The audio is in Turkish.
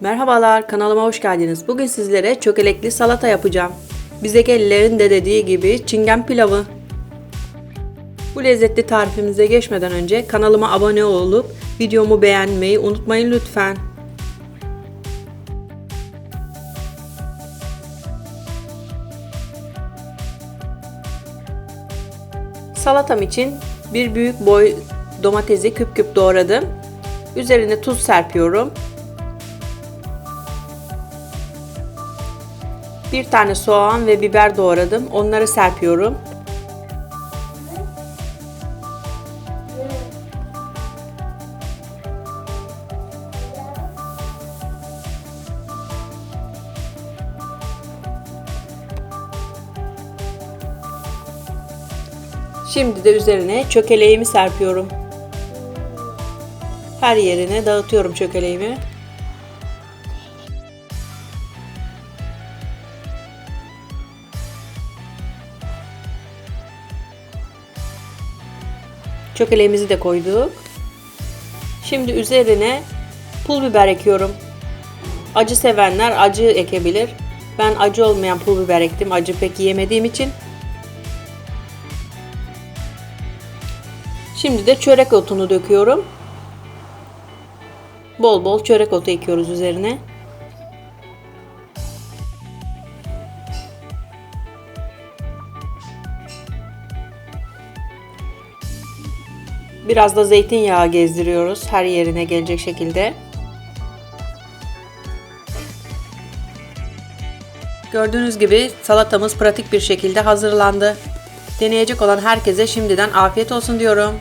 Merhabalar, kanalıma hoş geldiniz. Bugün sizlere çökelekli salata yapacağım. Bizekelilerin de dediği gibi çingen pilavı. Bu lezzetli tarifimize geçmeden önce kanalıma abone olup videomu beğenmeyi unutmayın lütfen. Salatam için bir büyük boy domatesi küp küp doğradım. Üzerine tuz serpiyorum. Bir tane soğan ve biber doğradım. Onları serpiyorum. Şimdi de üzerine çökeleğimi serpiyorum. Her yerine dağıtıyorum çökeleğimi. Çökeleğimizi de koyduk. Şimdi üzerine pul biber ekiyorum. Acı sevenler acı ekebilir. Ben acı olmayan pul biber ektim. Acı pek yemediğim için. Şimdi de çörek otunu döküyorum. Bol bol çörek otu ekiyoruz üzerine. Biraz da zeytinyağı gezdiriyoruz her yerine gelecek şekilde. Gördüğünüz gibi salatamız pratik bir şekilde hazırlandı. Deneyecek olan herkese şimdiden afiyet olsun diyorum.